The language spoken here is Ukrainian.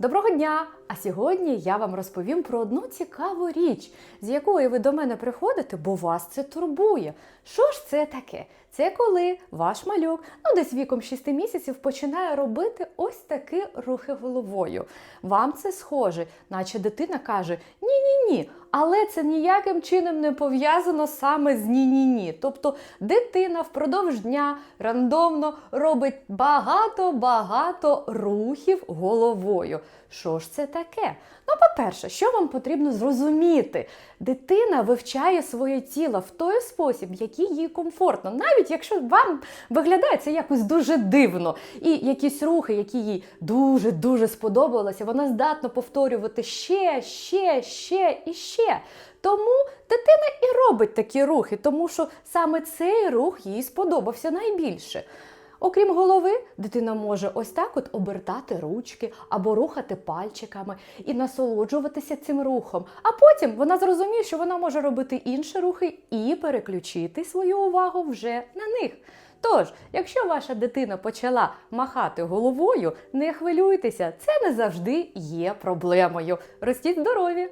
Доброго дня! А сьогодні я вам розповім про одну цікаву річ, з якої ви до мене приходите, бо вас це турбує. Що ж це таке? Це коли ваш малюк, ну десь віком 6 місяців, починає робити ось такі рухи головою. Вам це схоже, наче дитина каже ні-ні-ні, але це ніяким чином не пов'язано саме з ні-ні-ні. Тобто дитина впродовж дня рандомно робить багато-багато рухів головою. Що ж це таке? Ну, по-перше, що вам потрібно зрозуміти? Дитина вивчає своє тіло в той спосіб, який їй комфортно, навіть якщо вам виглядає це якось дуже дивно, і якісь рухи, які їй дуже-дуже сподобалися, вона здатна повторювати ще, ще, ще і ще. Тому дитина і робить такі рухи, тому що саме цей рух їй сподобався найбільше. Окрім голови, дитина може ось так от обертати ручки або рухати пальчиками і насолоджуватися цим рухом. А потім вона зрозуміє, що вона може робити інші рухи і переключити свою увагу вже на них. Тож, якщо ваша дитина почала махати головою, не хвилюйтеся, це не завжди є проблемою. Ростіть здорові!